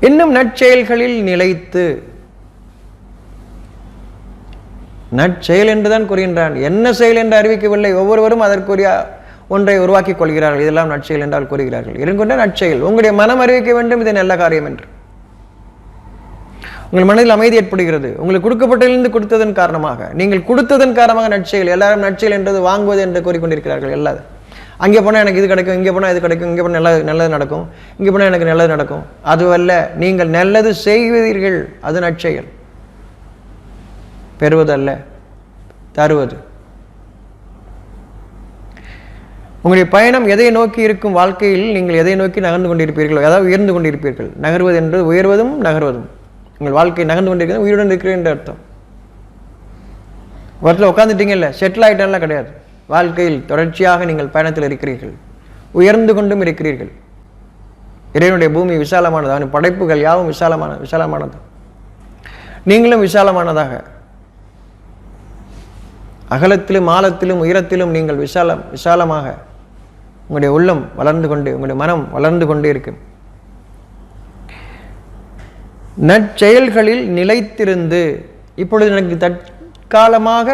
இன்னும் நற்செயல்களில் நிலைத்து. நற்செயல் என்றுதான் கூறுகின்றான். என்ன செயல் என்று அறிவிக்கவில்லை. ஒவ்வொருவரும் அதற்குரிய ஒன்றை உருவாக்கிக் கொள்கிறார்கள். இதெல்லாம் நற்செயல் என்றால் கூறுகிறார்கள். இருக்கின்ற நற்செயல். உங்களுடைய மனம் அறிவிக்க வேண்டும். இது நல்ல காரியம் என்று. உங்கள் மனதில் அமைதி ஏற்படுகிறது. உங்களுக்கு கொடுக்கப்பட்டிருந்து கொடுத்ததன் காரணமாக. நீங்கள் கொடுத்ததன் காரணமாக நற்செயல் எல்லாரும் நற்செயல் என்றது வாங்குவது என்று கூறிக்கொண்டிருக்கிறார்கள் எல்லாரும். அங்கே போனால் எனக்கு இது கிடைக்கும் இங்கே போனால் இது கிடைக்கும் இங்கே போனால் நல்லது நல்லது நடக்கும். இங்கே போனால் எனக்கு நல்லது நடக்கும். அதுவல்ல நீங்கள் நல்லது செய்வீர்கள். அது நற்செயல். பெறுவதல்ல தருவது. உங்களுடைய பயணம் எதை நோக்கி இருக்கும் வாழ்க்கையில் நீங்கள் எதை நோக்கி நகர்ந்து கொண்டிருப்பீர்களோ அதாவது உயர்ந்து கொண்டிருப்பீர்கள். நகர்வது என்று உயர்வதும் நகர்வதும். உங்கள் வாழ்க்கை நகர்ந்து கொண்டிருக்கிறது உயிருடன் இருக்கிறேன் என்ற அர்த்தம். ஒரு உட்காந்துட்டீங்கல்ல செட்டில் ஆகிட்டாலாம் கிடையாது. வாழ்க்கையில் தொடர்ச்சியாக நீங்கள் பயணத்தில் இருக்கிறீர்கள். உயர்ந்து கொண்டும் இருக்கிறீர்கள். இறைவனுடைய பூமி விசாலமானது அவன் படைப்புகள் யாவும் விசாலமான விசாலமானது. நீங்களும் விசாலமானதாக. அகலத்திலும் ஆழத்திலும் உயரத்திலும் நீங்கள் விசாலம் விசாலமாக உங்களுடைய உள்ளம் வளர்ந்து கொண்டு உங்களுடைய மனம் வளர்ந்து கொண்டு இருக்கும். நற்செயல்களில் நிலைத்திருந்து இப்பொழுது எனக்கு தற்காலமாக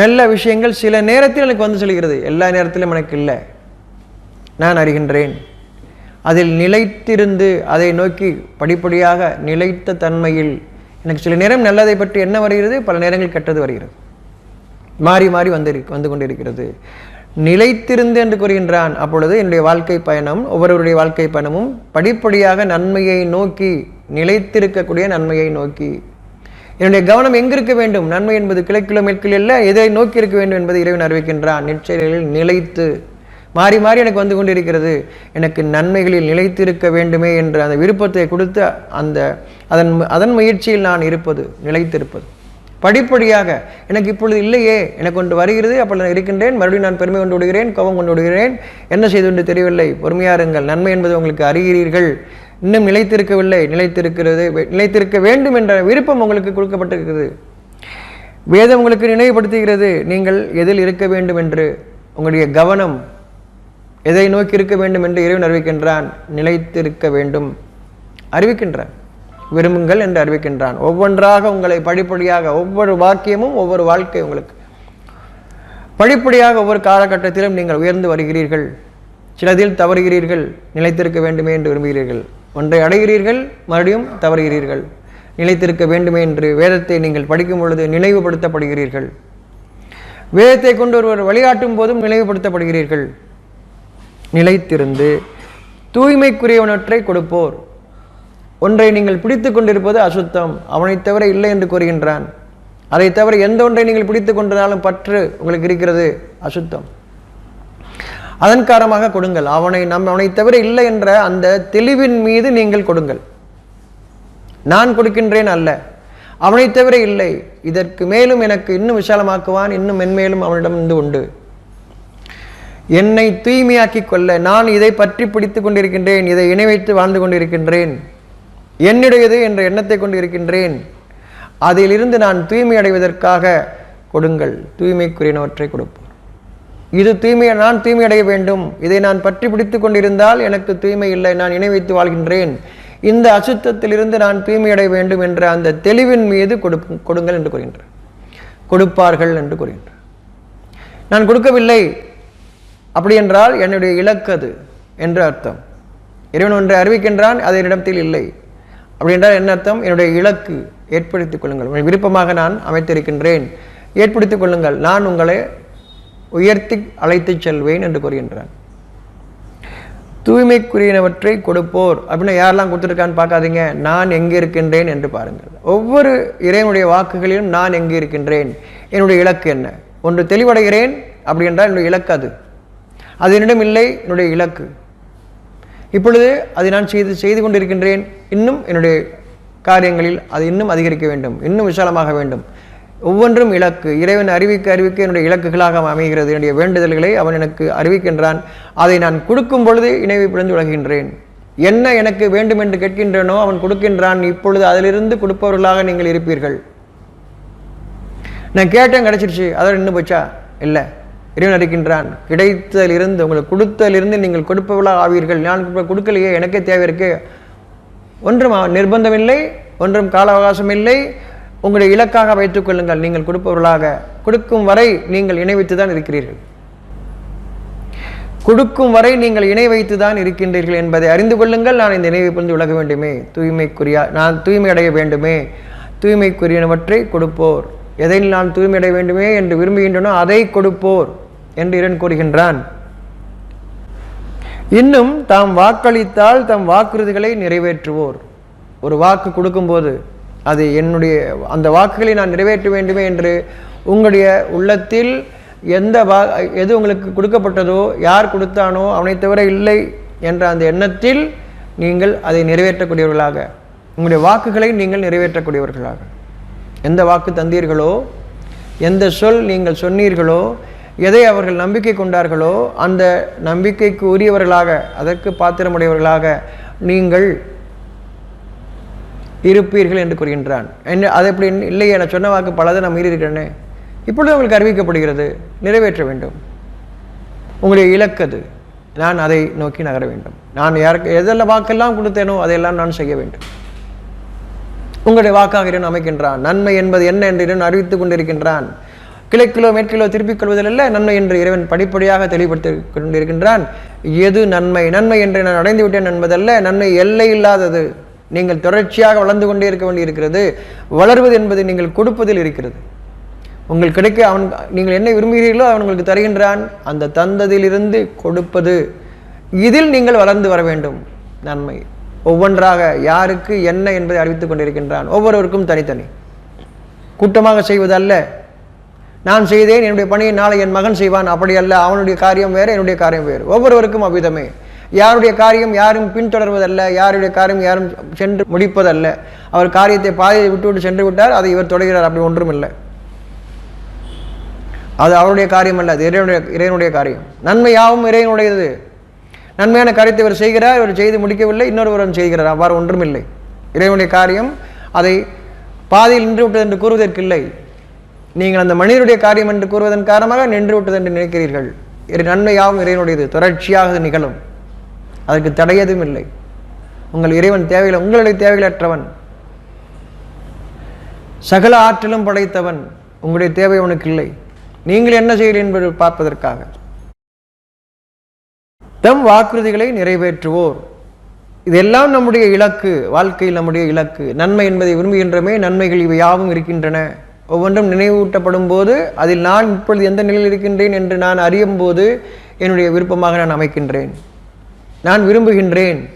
நல்ல விஷயங்கள் சில நேரத்தில் எனக்கு வந்து செல்கிறது எல்லா நேரத்திலும் எனக்கு இல்லை. நான் அறிகின்றேன். அதில் நிலைத்திருந்து அதை நோக்கி படிப்படியாக நிலைத்த தன்மையில் எனக்கு சில நேரம் நல்லதை பற்றி என்ன வருகிறது? பல நேரங்கள் கெட்டது வருகிறது. மாறி மாறி வந்து வந்து கொண்டிருக்கிறது. நிலைத்திருந்து என்று கூறுகின்றான் அப்பொழுது என்னுடைய வாழ்க்கை பயணம் ஒவ்வொருவருடைய வாழ்க்கை பயணமும் படிப்படியாக நன்மையை நோக்கி நிலைத்திருக்கக்கூடிய நன்மையை நோக்கி என்னுடைய கவனம் எங்கிருக்க வேண்டும்? நன்மை என்பது கிழக்கிலோ மேற்கில் இல்லை எதை நோக்கி இருக்க வேண்டும் என்பதை இறைவன் அறிவிக்கின்றான். நிச்சயங்களில் நிலைத்து மாறி மாறி எனக்கு வந்து கொண்டிருக்கிறது. எனக்கு நன்மைகளில் நிலைத்திருக்க வேண்டுமே என்ற அந்த விருப்பத்தை கொடுத்து அந்த அதன் அதன் முயற்சியில் நான் இருப்பது நிலைத்திருப்பது. படிப்படியாக எனக்கு இப்பொழுது இல்லையே எனக்கு ஒன்று வருகிறது அப்போ நான் இருக்கின்றேன் மறுபடியும் நான் பெருமை கொண்டு விடுகிறேன் கோபம் கொண்டு விடுகிறேன். என்ன செய்து கொண்டு தெரியவில்லை பொறுமையாருங்கள் நன்மை என்பது உங்களுக்கு அறிகிறீர்கள். இன்னும் நிலைத்திருக்கவில்லை. நிலைத்திருக்கிறது. நிலைத்திருக்க வேண்டும் என்ற விருப்பம் உங்களுக்கு கொடுக்கப்பட்டிருக்கிறது. வேதம் உங்களுக்கு நினைவுபடுத்துகிறது. நீங்கள் எதில் இருக்க வேண்டும் என்று. உங்களுடைய கவனம் எதை நோக்கி இருக்க வேண்டும் என்று இறைவன் அறிவிக்கின்றான். நிலைத்திருக்க வேண்டும். அறிவிக்கின்றான். விரும்புங்கள் என்று அறிவிக்கின்றான். ஒவ்வொன்றாக உங்களை படிப்படியாக ஒவ்வொரு வாக்கியமும் ஒவ்வொரு வாழ்க்கை உங்களுக்கு. படிப்படியாக ஒவ்வொரு காலகட்டத்திலும் நீங்கள் உயர்ந்து வருகிறீர்கள். சிலதில் தவறுகிறீர்கள். நிலைத்திருக்க வேண்டுமே என்று விரும்புகிறீர்கள். ஒன்றை அடைகிறீர்கள் மறுபடியும் தவறுகிறீர்கள். நிலைத்திருக்க வேண்டுமே என்று வேதத்தை நீங்கள் படிக்கும் பொழுது நினைவுபடுத்தப்படுகிறீர்கள். வேதத்தை கொண்டு ஒருவர் வழிகாட்டும் போதும் நினைவுபடுத்தப்படுகிறீர்கள். நிலைத்திருந்து தூய்மைக்குரியவனற்றை கொடுப்போர். ஒன்றை நீங்கள் பிடித்து கொண்டிருப்பது அசுத்தம் அவனைத் தவிர இல்லை என்று கூறுகின்றான். அதை தவிர எந்த ஒன்றை நீங்கள் பிடித்து கொண்டதாலும் பற்று உங்களுக்கு இருக்கிறது அசுத்தம். அதன் காரணமாக கொடுங்கள். அவனை நம் அவனை தவிர இல்லை என்ற அந்த தெளிவின் மீது நீங்கள் கொடுங்கள். நான் கொடுக்கின்றேன் அல்ல. அவனை தவிர இல்லை. இதற்கு மேலும் எனக்கு இன்னும் விசாலமாக்குவான். இன்னும் மென்மேலும் அவனிடம் இருந்து உண்டு. என்னை தூய்மையாக்கிக் கொள்ள நான் இதை பற்றி பிடித்து கொண்டிருக்கின்றேன். இதை இணை வைத்து வாழ்ந்து கொண்டிருக்கின்றேன். என்னுடையது என்ற எண்ணத்தை கொண்டு இருக்கின்றேன் அதிலிருந்து நான் தூய்மை அடைவதற்காக கொடுங்கள். தூய்மைக்குரியனவற்றை கொடுப்போம். இது தீமையை நான் தீமையடைய வேண்டும். இதை நான் பற்றி பிடித்து கொண்டிருந்தால் எனக்கு தீமை இல்லை. நான் இணை வைத்து வாழ்கின்றேன். இந்த அசுத்தத்திலிருந்து நான் தூய்மையடைய வேண்டும் என்ற அந்த தெளிவின் மீது கொடு கொடுங்கள் என்று கூறுகின்றார் கொடுப்பார்கள் என்று கூறுகின்றார் நான் கொடுக்கவில்லை. அப்படி என்றால் என்னுடைய இலக்கு அது என்று அர்த்தம். இறைவன் ஒன்றை அறிவிக்கின்றான் அது என்னிடத்தில் இல்லை. அப்படி என்றால் என்ன அர்த்தம்? என்னுடைய இலக்கு. ஏற்படுத்திக் கொள்ளுங்கள். உங்கள் விருப்பமாக நான் அமைத்திருக்கின்றேன். ஏற்படுத்திக் கொள்ளுங்கள். நான் உங்களை உயர்த்தி அழைத்துச் செல்வேன் என்று கூறுகின்றான். தூய்மைக்குரியனவற்றை கொடுப்போர். அப்படின்னு யாரெல்லாம் கொடுத்துருக்கான்னு பார்க்காதீங்க. நான் எங்கே இருக்கின்றேன் என்று பாருங்கள். ஒவ்வொரு இறைவனுடைய வாக்குகளிலும் நான் எங்கே இருக்கின்றேன்? என்னுடைய இலக்கு என்ன? ஒன்று தெளிவடைகிறேன். அப்படி என்றால் என்னுடைய இலக்கு அது. அது என்னிடம் இல்லை என்னுடைய இலக்கு. இப்பொழுது அதை நான் செய்து செய்து கொண்டிருக்கின்றேன். இன்னும் என்னுடைய காரியங்களில் அது இன்னும் அதிகரிக்க வேண்டும். இன்னும் விசாலமாக வேண்டும். ஒவ்வொன்றும் இலக்கு. இறைவன் அறிவிக்க அறிவிக்க என்னுடைய இலக்குகளாக அமைகிறது. என்னுடைய வேண்டுதல்களை அவன் எனக்கு அறிவிக்கின்றான். அதை நான் கொடுக்கும் பொழுது இணைவை பிழந்து விலகின்றேன் என்ன எனக்கு வேண்டும் என்று கேட்கின்றனோ அவன் கொடுக்கின்றான். இப்பொழுது அதிலிருந்து கொடுப்பவர்களாக நீங்கள் இருப்பீர்கள். நான் கேட்டேன் கிடச்சிருச்சு. அதோட நின்று போச்சா? இல்லை. இறைவன் அறிக்கின்றான். கிடைத்ததிலிருந்து உங்களுக்கு கொடுத்ததிலிருந்து நீங்கள் கொடுப்பவர்களாக ஆவீர்கள். நான் கொடுக்கலையே எனக்கே தேவை இருக்கு. ஒன்றும் அ- நிர்பந்தமில்லை ஒன்றும் கால அவகாசம் இல்லை. உங்களுடைய இலக்காக வைத்துக் கொள்ளுங்கள். நீங்கள் கொடுப்பவர்களாக கொடுக்கும் வரை நீங்கள் இணை வைத்து தான் இருக்கிறீர்கள். கொடுக்கும் வரை நீங்கள் இணை வைத்து தான் இருக்கின்றீர்கள் என்பதை அறிந்து கொள்ளுங்கள். நான் இந்த இணைவை புரிந்து விலக வேண்டுமே. தூய்மைக்குரிய நான் தூய்மை அடைய வேண்டுமே. தூய்மைக்குரியனவற்றை கொடுப்போர். எதை நான் தூய்மை அடைய வேண்டுமே என்று விரும்புகின்றனோ அதை கொடுப்போர் என்று இறைவன் கூறுகின்றான். இன்னும் தாம் வாக்களித்தால் தம் வாக்குறுதிகளை நிறைவேற்றுவோர். ஒரு வாக்கு கொடுக்கும்போது அது என்னுடைய அந்த வாக்குகளை நான் நிறைவேற்ற வேண்டுமே என்று உங்களுடைய உள்ளத்தில் எந்த வா எது உங்களுக்கு கொடுக்கப்பட்டதோ யார் கொடுத்தானோ அவனை தவிர இல்லை என்ற அந்த எண்ணத்தில் நீங்கள் அதை நிறைவேற்றக்கூடியவர்களாக உங்களுடைய வாக்குகளை நீங்கள் நிறைவேற்றக்கூடியவர்களாக. எந்த வாக்கு தந்தீர்களோ எந்த சொல் நீங்கள் சொன்னீர்களோ எதை அவர்கள் நம்பிக்கை கொண்டார்களோ அந்த நம்பிக்கைக்கு உரியவர்களாக அதற்கு பாத்திரமுடையவர்களாக நீங்கள் இருப்பீர்கள் என்று கூறுகின்றான். என்ன அது எப்படி இல்லையே நான் சொன்ன வாக்கு பலதை நான் மீறியிருக்கிறேனே இப்பொழுது உங்களுக்கு அறிவிக்கப்படுகிறது நிறைவேற்ற வேண்டும். உங்களுடைய இலக்கது நான் அதை நோக்கி நகர வேண்டும். நான் யாருக்கு எதெல்லாம் வாக்கெல்லாம் கொடுத்தேனோ அதையெல்லாம் நான் செய்ய வேண்டும். உங்களுடைய வாக்காக இறைவன் அமைக்கின்றான். நன்மை என்பது என்ன என்று இறைவன் அறிவித்துக் கொண்டிருக்கின்றான். கிழக்கிலோ மேற்கிலோ திருப்பிக் கொள்வதில் நன்மை என்று இறைவன் படிப்படியாக தெளிவுபடுத்தி கொண்டிருக்கின்றான். எது நன்மை? நன்மை என்று நான் அடைந்து விட்டேன் என்பதல்ல நன்மை எல்லை இல்லாதது. நீங்கள் தொடர்ச்சியாக வளர்ந்து கொண்டே இருக்க வேண்டியிருக்கிறது. வளர்வது என்பது நீங்கள் கொடுப்பதில் இருக்கிறது. உங்கள் கிடைக்க அவன் நீங்கள் என்ன விரும்புகிறீர்களோ அவன் உங்களுக்கு தருகின்றான். அந்த தந்ததிலிருந்து கொடுப்பது. இதில் நீங்கள் வளர்ந்து வர வேண்டும். நன்மை. ஒவ்வொன்றாக யாருக்கு என்ன என்பதை அறிவித்துக் கொண்டிருக்கின்றான். ஒவ்வொருவருக்கும் தனித்தனி. கூட்டமாக செய்வதல்ல நான் செய்தேன் என்னுடைய பணியை நாளை என் மகன் செய்வான். அப்படி அல்ல. அவனுடைய காரியம் வேறு என்னுடைய காரியம் வேறு. ஒவ்வொருவருக்கும் அவ்விதமே. யாருடைய காரியம் யாரும் பின்தொடர்வதல்ல யாருடைய காரியம் யாரும் சென்று முடிப்பதல்ல. அவர் காரியத்தை பாதையை விட்டுவிட்டு சென்று விட்டார் அதை இவர் தொடர்கிறார் அப்படி ஒன்றும் இல்லை அது அவருடைய காரியம் அல்ல அது இறைவனுடைய இறைவனுடைய காரியம். நன்மை யாவும் இறைவனுடையது. நன்மையான காரியத்தை இவர் செய்கிறார் இவர் செய்து முடிக்கவில்லை இன்னொருவரும் செய்கிறார் அவ்வாறு ஒன்றுமில்லை. இறைவனுடைய காரியம் அதை பாதியில் நின்று விட்டது என்று கூறுவதற்கில்லை. நீங்கள் அந்த மனிதனுடைய காரியம் என்று கூறுவதன் காரணமாக நின்று விட்டது என்று நினைக்கிறீர்கள். நன்மையாகவும் இறைவனுடையது தொடர்ச்சியாக நிகழும். அதற்கு தடையதும் இல்லை. உங்கள் இறைவன் தேவையில்லை உங்களுடைய தேவைகளற்றவன். சகல ஆற்றலும் படைத்தவன் உங்களுடைய தேவை அவனுக்கு இல்லை. நீங்கள் என்ன செய்கிறீர்கள் என்பது பார்ப்பதற்காக. தம் வாக்குறுதிகளை நிறைவேற்றுவோர். இதெல்லாம் நம்முடைய இலக்கு வாழ்க்கையில் நம்முடைய இலக்கு. நன்மை என்பதை விரும்புகின்றமே நன்மைகள் இவை யாவும் இருக்கின்றன. ஒவ்வொன்றும் நினைவூட்டப்படும் போது அதில் நான் இப்பொழுது எந்த நிலையில் இருக்கின்றேன் என்று நான் அறியும் போது என்னுடைய விருப்பமாக நான் அமைக்கின்றேன். நான் விரும்புகின்றேன்.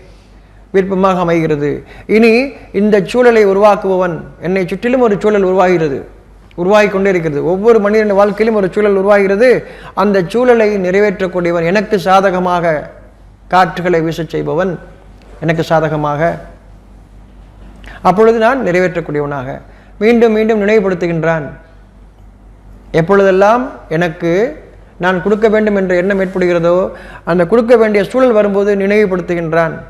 விருப்பமாக அமைகிறது. இனி இந்த சூழலை உருவாக்குபவன் என்னை சுற்றிலும் ஒரு சூழல் உருவாகிறது. உருவாகி கொண்டே இருக்கிறது. ஒவ்வொரு மனிதன் வாழ்க்கையிலும் ஒரு சூழல் உருவாகிறது. அந்த சூழலை நிறைவேற்றக்கூடியவன் எனக்கு சாதகமாக காற்றுகளை வீசச் செய்பவன் எனக்கு சாதகமாக. அப்பொழுது நான் நிறைவேற்றக்கூடியவனாக. மீண்டும் மீண்டும் நினைவுபடுத்துகின்றான். எப்பொழுதெல்லாம் எனக்கு நான் கொடுக்க வேண்டும் என்ற எண்ணம் ஏற்படுகிறதோ அந்த கொடுக்க வேண்டிய சூழல் வரும்போது நினைவுபடுத்துகின்றான்.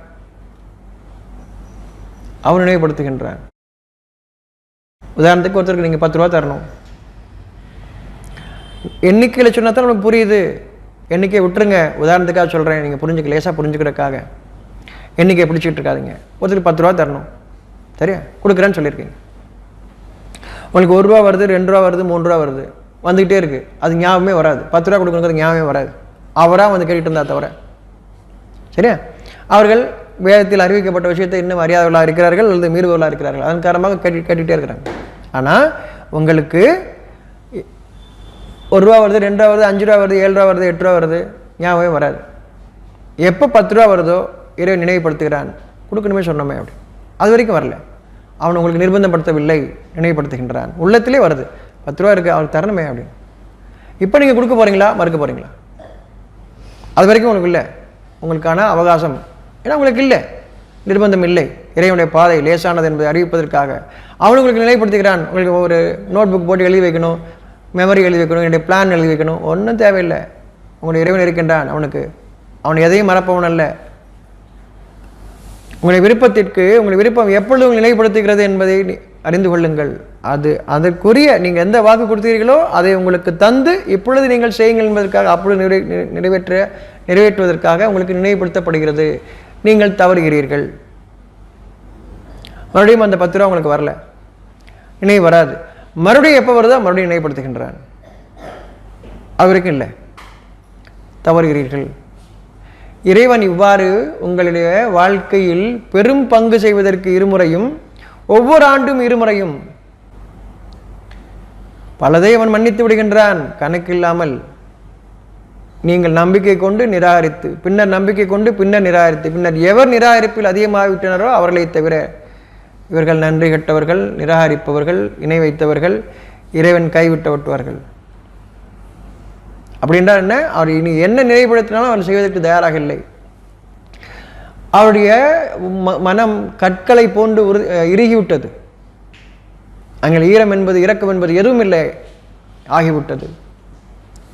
அவன் நினைவுபடுத்துகின்றான். உதாரணத்துக்கு ஒருத்தருக்கு நீங்கள் பத்து ரூபா தரணும். எண்ணிக்கையில் சொன்னால் தான் நமக்கு புரியுது. எண்ணிக்கையை விட்டுருங்க. உதாரணத்துக்காக சொல்கிறேன் நீங்கள் புரிஞ்சுக்க லேசாக புரிஞ்சுக்கிறதுக்காக. எண்ணிக்கையை பிடிச்சிக்கிட்டு இருக்காதிங்க. ஒருத்தருக்கு பத்து ரூபா தரணும். சரியா? கொடுக்குறேன்னு சொல்லியிருக்கீங்க. உங்களுக்கு ஒரு ரூபா வருது ரெண்டு ரூபா வருது மூணு ரூபா வருது. வந்துக்கிட்டே இருக்குது அது ஞாபகமே வராது. பத்து ரூபா கொடுக்கணுங்கிறது ஞாபகமே வராது. அவராக வந்து கேட்டுட்டு இருந்தா தவிர. சரியா? அவர்கள் வேதத்தில் அறிவிக்கப்பட்ட விஷயத்தை இன்னும் அறியாதவர்களாக இருக்கிறார்கள் அல்லது மீறுபவர்களாக இருக்கிறார்கள். அதன் காரணமாக கேட்டு கேட்டுகிட்டே இருக்கிறாங்க. ஆனால் உங்களுக்கு ஒரு ரூபா வருது ரெண்டு ரூபா வருது அஞ்சு ரூபா வருது ஏழு ரூபா வருது எட்டு ரூபா வருது ஞாபகமே வராது. எப்போ பத்து ரூபா வருதோ இறைவன் நினைவுபடுத்துகிறான். கொடுக்கணுமே சொன்னோமே அப்படி. அது வரைக்கும் வரல. அவன் உங்களுக்கு நிர்பந்தப்படுத்தவில்லை நினைவுபடுத்துகின்றான். உள்ளத்திலே வருது. பத்து ரூபா இருக்குது அவருக்கு தரணுமே அப்படின்னு. இப்போ நீங்கள் கொடுக்க போகிறீங்களா மறுக்க போகிறீங்களா அது வரைக்கும் உங்களுக்கு இல்லை. உங்களுக்கான அவகாசம். ஏன்னா உங்களுக்கு இல்லை. நிர்பந்தம் இல்லை. இறைவனுடைய பாதை லேசானது என்பதை அறிவிப்பதற்காக. அவன் உங்களுக்கு நிலைப்படுத்துகிறான். உங்களுக்கு ஒரு நோட் புக் போட்டு எழுதி வைக்கணும் மெமரி எழுதி வைக்கணும் என்னுடைய பிளான் எழுதி வைக்கணும். ஒன்றும் தேவையில்லை. உங்களுடைய இறைவன் இருக்கின்றான் அவனுக்கு. அவன் எதையும் மறப்பவன் அல்ல. உங்களுடைய விருப்பத்திற்கு உங்களுடைய விருப்பம் எப்பொழுது நிலைப்படுத்துகிறது என்பதை அறிந்து கொள்ளுங்கள். அது அதற்குரிய நீங்கள் எந்த வாக்கு கொடுத்தீர்களோ அதை உங்களுக்கு தந்து இப்பொழுது நீங்கள் செய்யுங்கள் என்பதற்காக அப்பொழுது நிறை நிறைவேற்ற நிறைவேற்றுவதற்காக உங்களுக்கு நினைவுபடுத்தப்படுகிறது. நீங்கள் தவறுகிறீர்கள். மறுபடியும் அந்த பத்து ரூபா உங்களுக்கு வரல. நினைவு வராது. மறுபடியும் எப்போ வருதோ மறுபடியும் நினைவுபடுத்துகின்றான் அவருக்கும் இல்லை. தவறுகிறீர்கள். இறைவன் இவ்வாறு உங்களுடைய வாழ்க்கையில் பெரும் பங்கு செய்வதற்கு இருமுறையும் ஒவ்வொரு ஆண்டும் இருமுறையும். பலதை அவன் மன்னித்து விடுகின்றான். கணக்கில்லாமல் நீங்கள் நம்பிக்கை கொண்டு நிராகரித்து பின்னர் நம்பிக்கை கொண்டு பின்னர் நிராகரித்து பின்னர் எவர் நிராகரிப்பில் அதிகமாகிவிட்டனரோ அவர்களை தவிர இவர்கள் நன்றி கெட்டவர்கள் நிராகரிப்பவர்கள் இணை வைத்தவர்கள் இறைவன் கைவிட்டு விட்டுவார்கள் அப்படின்றா என்ன? அவர் இனி என்ன நினைவுபடுத்தினாலும் அவர் செய்வதற்கு தயாராக இல்லை. அவருடைய ம- மனம் கற்களை போன்று உரு இறுகிவிட்டது. அங்கே ஈரம் என்பது இறக்கம் என்பது எதுவும் இல்லை ஆகிவிட்டது.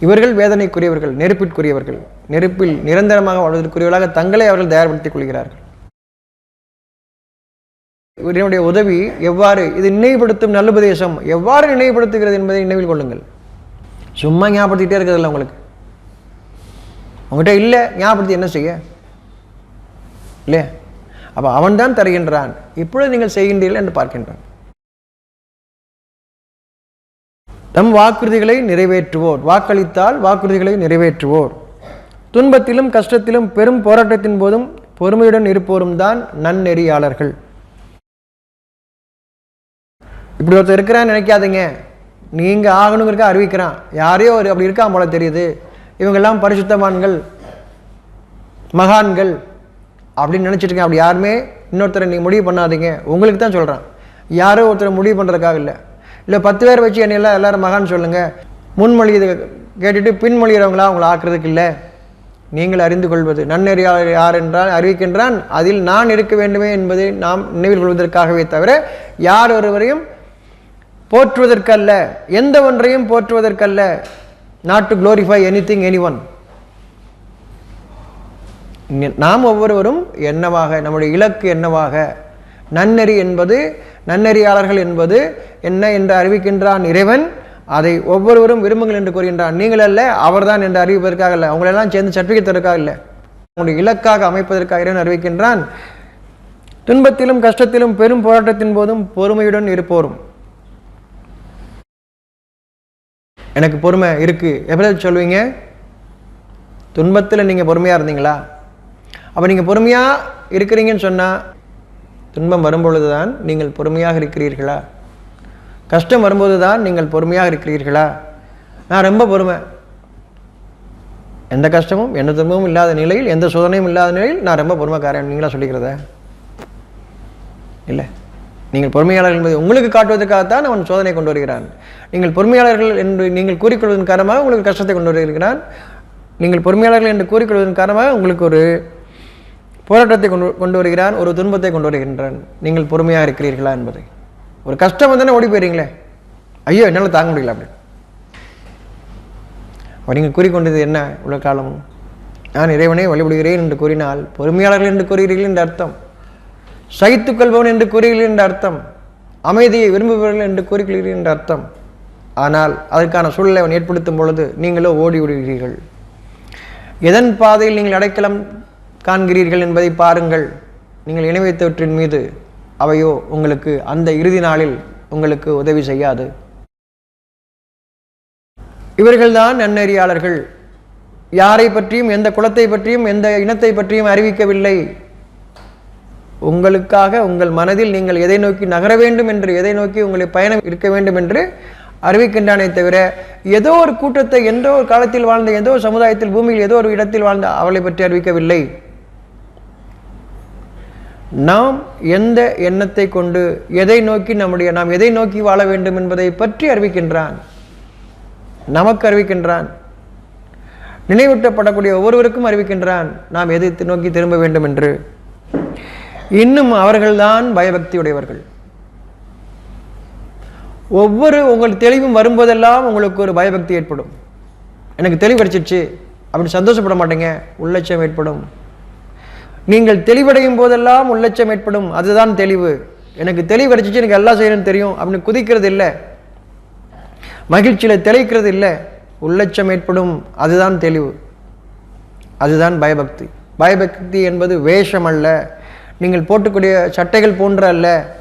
இவர்கள் வேதனைக்குரியவர்கள் நெருப்பிற்குரியவர்கள். நெருப்பில் நிரந்தரமாக வாழ்வதற்குரியவர்களாக தங்களை அவர்கள் தயார்படுத்திக் கொள்கிறார்கள். இவருடைய உதவி எவ்வாறு இது நினைவுபடுத்தும் நல்லுபதேசம். எவ்வாறு நினைவுபடுத்துகிறது என்பதை நினைவில் கொள்ளுங்கள். சும்மா ஞாபகப்படுத்திக்கிட்டே இருக்கிறதில்ல உங்களுக்கு. உங்கள்கிட்ட இல்லை ஞாபகப்படுத்தி என்ன செய்ய? இல்லையா? அப்போ அவன்தான் தருகின்றான். இப்பொழுது நீங்கள் செய்கின்றீர்கள் என்று பார்க்கின்றான் தம் வாக்குறுதிகளை நிறைவேற்றுவோர். வாக்களித்தால் வாக்குறுதிகளை நிறைவேற்றுவோர். துன்பத்திலும் கஷ்டத்திலும் பெரும் போராட்டத்தின் போதும் பொறுமையுடன் இருப்போரும் தான் நன்னெறியாளர்கள். இப்படி ஒருத்தர் இருக்கிறான்னு நினைக்காதீங்க. நீங்கள் ஆகணுங்கிறக்க அறிவிக்கிறான். யாரையோ ஒரு அப்படி இருக்கான் போல தெரியுது. இவங்கெல்லாம் பரிசுத்தவான்கள் மகான்கள். அப்படின்னு நினைச்சிட்டு இருக்கேன் அப்படி யாருமே இன்னொருத்தரை நீங்கள் முடிவு பண்ணாதீங்க. உங்களுக்கு தான் சொல்கிறேன் யாரோ ஒருத்தரை முடிவு பண்ணுறதுக்காக இல்லை. இல்லை பத்து பேர் வச்சு என்னையெல்லாம் எல்லாம் எல்லாரும் மகான் சொல்லுங்க. முன்மொழி இதை கேட்டுட்டு பின்மொழிகிறவங்களா அவங்கள ஆக்குறதுக்கு இல்லை. நீங்கள் அறிந்து கொள்வது. நன்னெறியாளர் யார் என்றால் அறிவிக்கின்றான். அதில் நான் இருக்க வேண்டுமே என்பதை நாம் நினைவில் கொள்வதற்காகவே தவிர யார் ஒருவரையும் போற்றுவதற்கல்ல. எந்த ஒன்றையும் போற்றுவதற்கல்ல. Not to glorify anything anyone நாம் ஒவ்வொருவரும் என்னவாக நம்முடைய இலக்கு என்னவாக நன்னெறி என்பது நன்னெறியாளர்கள் என்பது என்ன என்று அறிவிக்கின்றான் இறைவன். அதை ஒவ்வொருவரும் விரும்புங்கள் என்று கூறுகின்றான். நீங்கள் அல்ல அவர்தான் என்று அறிவிப்பதற்காக இல்லை அவங்களெல்லாம் சேர்ந்து சர்டிஃபிகேட் தருவதற்காக இல்லை. உங்களுடைய இலக்காக அமைப்பதற்காக இறைவன் அறிவிக்கின்றான். துன்பத்திலும் கஷ்டத்திலும் பெரும் போராட்டத்தின் போதும் பொறுமையுடன் இருப்போரும். எனக்கு பொறுமை இருக்கு. எப்படி சொல்வீங்க? துன்பத்தில் நீங்கள் பொறுமையாக இருந்தீங்களா? அப்போ நீங்கள் பொறுமையாக இருக்கிறீங்கன்னு சொன்னால் துன்பம் வரும்பொழுது தான் நீங்கள் பொறுமையாக இருக்கிறீர்களா? கஷ்டம் வரும்போது தான் நீங்கள் பொறுமையாக இருக்கிறீர்களா? நான் ரொம்ப பொறுமை. எந்த கஷ்டமும் எந்த துன்பமும் இல்லாத நிலையில் எந்த சோதனையும் இல்லாத நிலையில் நான் ரொம்ப பொறுமைக்காரன். நீங்களா சொல்லிக்கிறத? இல்லை. நீங்கள் பொறுமையாளர்கள் என்பதை உங்களுக்கு காட்டுவதற்காகத்தான் அவன் சோதனை கொண்டு வருகிறான். நீங்கள் பொறுமையாளர்கள் என்று நீங்கள் கூறிக்கொள்வதன் காரணமாக உங்களுக்கு கஷ்டத்தை கொண்டு வருகிறான். நீங்கள் பொறுமையாளர்கள் என்று கூறிக்கொள்வதன் காரணமாக உங்களுக்கு ஒரு போராட்டத்தை கொண்டு கொண்டு வருகிறான் ஒரு துன்பத்தை கொண்டு வருகின்றான் நீங்கள் பொறுமையாக இருக்கிறீர்களா என்பதை. ஒரு கஷ்டம் வந்தானே ஓடி போயிடுறீங்களே. ஐயோ என்னால் தாங்க முடியல அப்படி. அப்ப நீங்கள் கூறிக்கொண்டது என்ன உள்ள காலம்? நான் இறைவனை வழிபடுகிறேன் என்று கூறினால் பொறுமையாளர்கள் என்று கூறுகிறீர்கள் என்ற அர்த்தம். சகித்துக் கொள்பவன் என்று கூறுகிறீர்கள் என்ற அர்த்தம். அமைதியை விரும்புபவர்கள் என்று கூறுகிறீர்கள் என்ற அர்த்தம். ஆனால் அதற்கான சூழலை அவன் ஏற்படுத்தும் பொழுது நீங்களோ ஓடி விடுகிறீர்கள் எதன் பாதையில் நீங்கள் அடைக்கலம் காண்கிறீர்கள் என்பதை பாருங்கள். நீங்கள் இணைவைத்தவற்றின் மீது அவையோ உங்களுக்கு அந்த இறுதி நாளில் உங்களுக்கு உதவி செய்யாது. இவர்கள்தான் நன்னெறியாளர்கள். யாரை பற்றியும் எந்த குலத்தை பற்றியும் எந்த இனத்தை பற்றியும் அறிவிக்கவில்லை. உங்களுக்காக உங்கள் மனதில் நீங்கள் எதை நோக்கி நகர வேண்டும் என்று எதை நோக்கி உங்களை பயணம் இருக்க வேண்டும் என்று அறிவிக்கின்றானே தவிர ஏதோ ஒரு கூட்டத்தை எந்த ஒரு காலத்தில் வாழ்ந்த ஏதோ ஒரு சமுதாயத்தில் பூமியில் ஏதோ ஒரு இடத்தில் வாழ்ந்த அவளை பற்றி அறிவிக்கவில்லை. நாம் எந்த எண்ணத்தை கொண்டு எதை நோக்கி நம்முடைய நாம் எதை நோக்கி வாழ வேண்டும் என்பதை பற்றி அறிவிக்கின்றான்? நமக்கு அறிவிக்கின்றான். நினைவூட்டப்படக்கூடிய ஒவ்வொருவருக்கும் அறிவிக்கின்றான் நாம் எதை நோக்கி திரும்ப வேண்டும் என்று. இன்னும் அவர்கள்தான் பயபக்தி உடையவர்கள் ஒவ்வொரு உங்கள் தெளிவும் வரும்போதெல்லாம் உங்களுக்கு ஒரு பயபக்தி ஏற்படும். எனக்கு தெளிவு கிடைச்சிருச்சு அப்படி சந்தோஷப்பட மாட்டேங்க உள்ளட்சம் ஏற்படும். நீங்கள் தெளிவடையும் போதெல்லாம் உள்ளட்சம் ஏற்படும். அதுதான் தெளிவு. எனக்கு தெளிவடைச்சிச்சு எனக்கு எல்லாம் செய்யணும்னு தெரியும் அப்படின்னு குதிக்கிறது இல்லை. மகிழ்ச்சியில் தெளிக்கிறது இல்லை. உள்ளட்சம் ஏற்படும். அதுதான் தெளிவு. அதுதான் பயபக்தி. பயபக்தி என்பது வேஷம் அல்ல. நீங்கள் போட்டுக்கூடிய சட்டைகள் போன்ற அல்ல.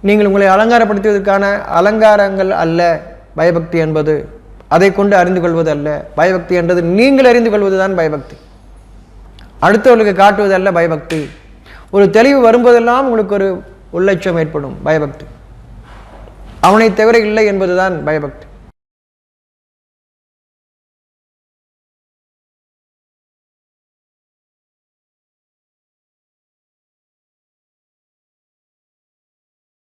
நீங்கள் உங்களை அலங்காரப்படுத்துவதற்கான அலங்காரங்கள் அல்ல. பயபக்தி என்பது. அதை கொண்டு அறிந்து கொள்வது அல்ல. பயபக்தி என்றது நீங்கள் அறிந்து கொள்வது தான் பயபக்தி. அடுத்தவர்களுக்கு காட்டுவதல்ல பயபக்தி. ஒரு தெளிவு வரும்போதெல்லாம் உங்களுக்கு ஒரு உள்ளட்சம் ஏற்படும் பயபக்தி. அவனை தவிர இல்லை என்பதுதான் பயபக்தி.